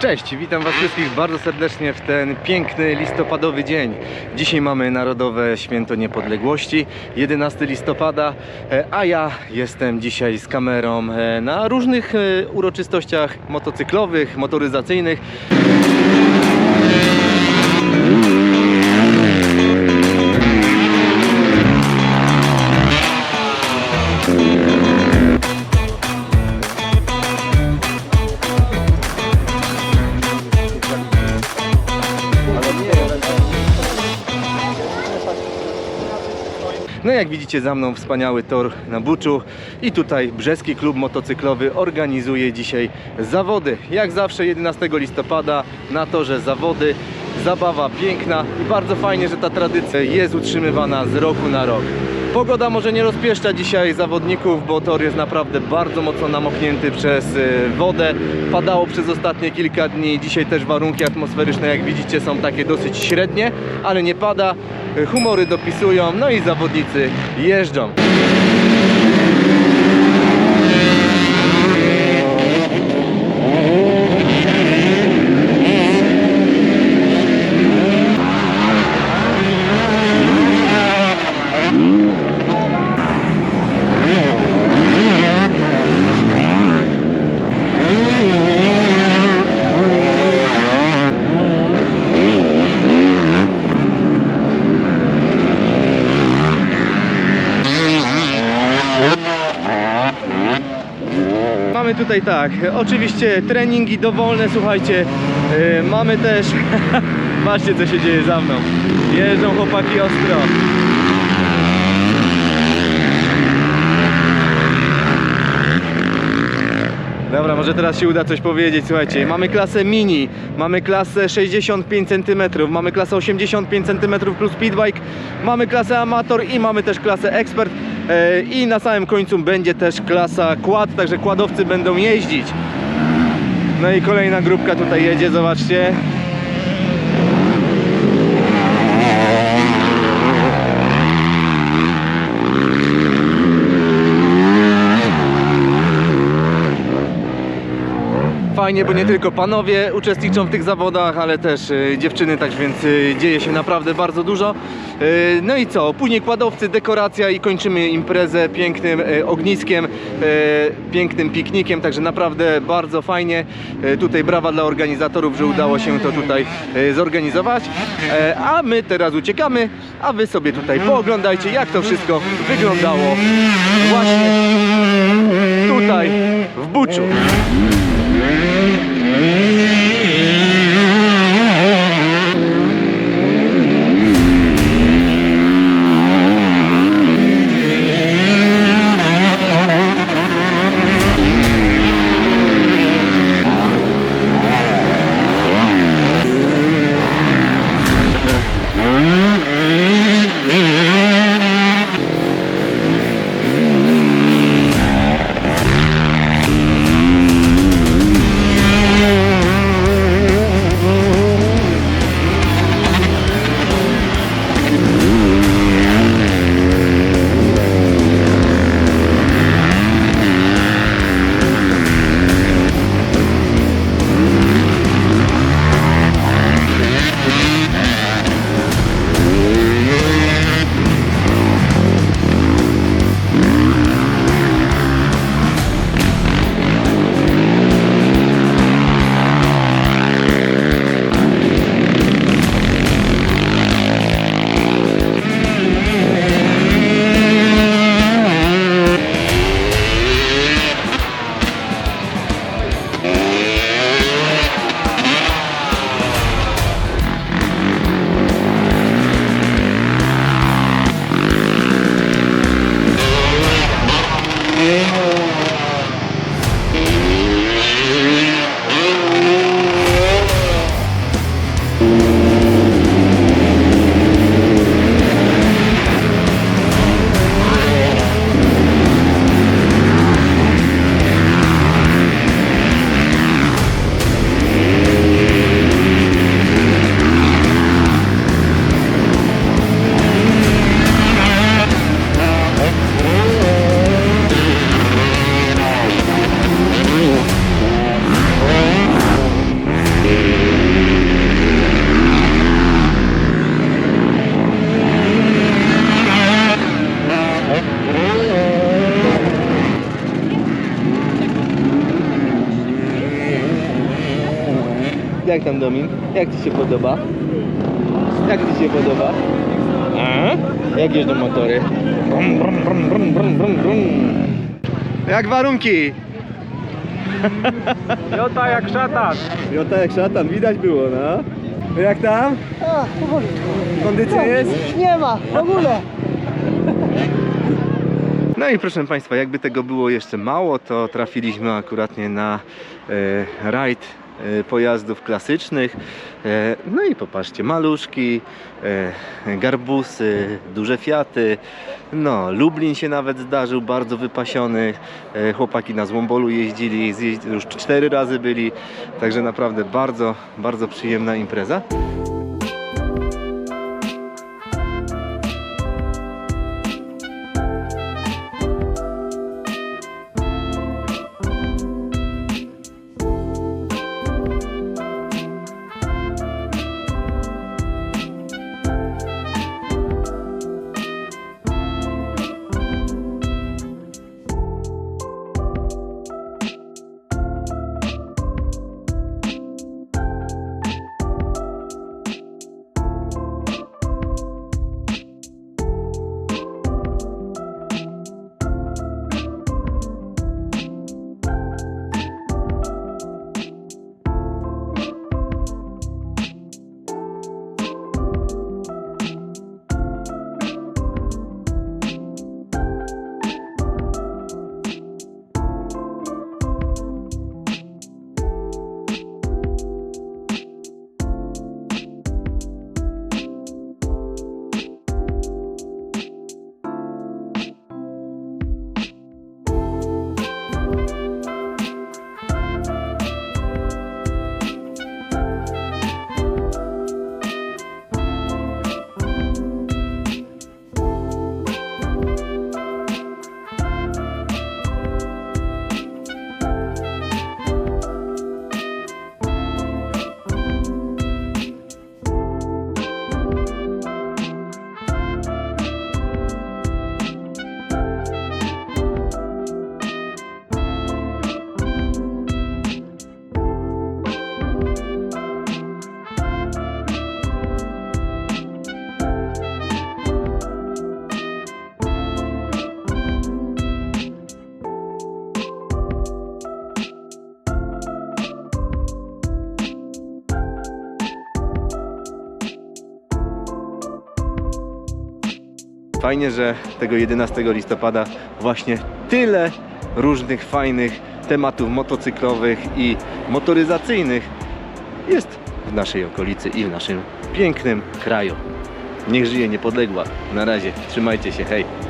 Cześć, witam Was wszystkich bardzo serdecznie w ten piękny listopadowy dzień. Dzisiaj mamy Narodowe Święto Niepodległości, 11 listopada, e, a ja jestem dzisiaj z kamerą e, na różnych e, uroczystościach motocyklowych, motoryzacyjnych. No jak widzicie za mną wspaniały tor na Buczu i tutaj Brzeski Klub Motocyklowy organizuje dzisiaj zawody. Jak zawsze 11 listopada na torze zawody. Zabawa piękna i bardzo fajnie, że ta tradycja jest utrzymywana z roku na rok. Pogoda może nie rozpieszcza dzisiaj zawodników, bo tor jest naprawdę bardzo mocno namoknięty przez y, wodę. Padało przez ostatnie kilka dni. Dzisiaj też warunki atmosferyczne, jak widzicie, są takie dosyć średnie, ale nie pada. Humory dopisują, no i zawodnicy jeżdżą. Mamy tutaj tak, oczywiście treningi dowolne, słuchajcie, yy, mamy też, patrzcie co się dzieje za mną, jeżdżą chłopaki ostro. Dobra, może teraz się uda coś powiedzieć. Słuchajcie, mamy klasę mini, mamy klasę 65 cm, mamy klasę 85 cm plus speedbike, mamy klasę amator i mamy też klasę ekspert. E, I na samym końcu będzie też klasa quad, także kładowcy będą jeździć. No i kolejna grupka tutaj jedzie, zobaczcie. Fajnie, bo nie tylko panowie uczestniczą w tych zawodach, ale też e, dziewczyny, tak więc e, dzieje się naprawdę bardzo dużo. E, no i co? Później kładowcy, dekoracja i kończymy imprezę pięknym ogniskiem, pięknym piknikiem, także naprawdę bardzo fajnie. Tutaj brawa dla organizatorów, że udało się to tutaj zorganizować. A my teraz uciekamy, a wy sobie tutaj pooglądajcie, jak to wszystko wyglądało właśnie tutaj w Buczu. Jak tam Domin? Jak Ci się podoba? Jak Ci się podoba? A? Jak jeżdżą motory? Brum, brum, brum, brum, brum, brum, brum. Jak warunki? Jota jak szatan. Jota jak szatan, widać było, no. Jak tam? A, powoli. Kondycja jest? Nie ma, w ogóle. No i proszę Państwa, jakby tego było jeszcze mało, to trafiliśmy akuratnie na e, rajd pojazdów klasycznych. E, no i popatrzcie, maluszki, e, garbusy, duże Fiaty. No, Lublin się nawet zdarzył, bardzo wypasiony. E, chłopaki na Złombolu jeździli, już cztery razy byli. Także naprawdę bardzo, bardzo przyjemna impreza. Fajnie, że tego 11 listopada właśnie tyle różnych fajnych tematów motocyklowych i motoryzacyjnych jest w naszej okolicy i w naszym pięknym kraju. Niech żyje niepodległa. Na razie, trzymajcie się, hej!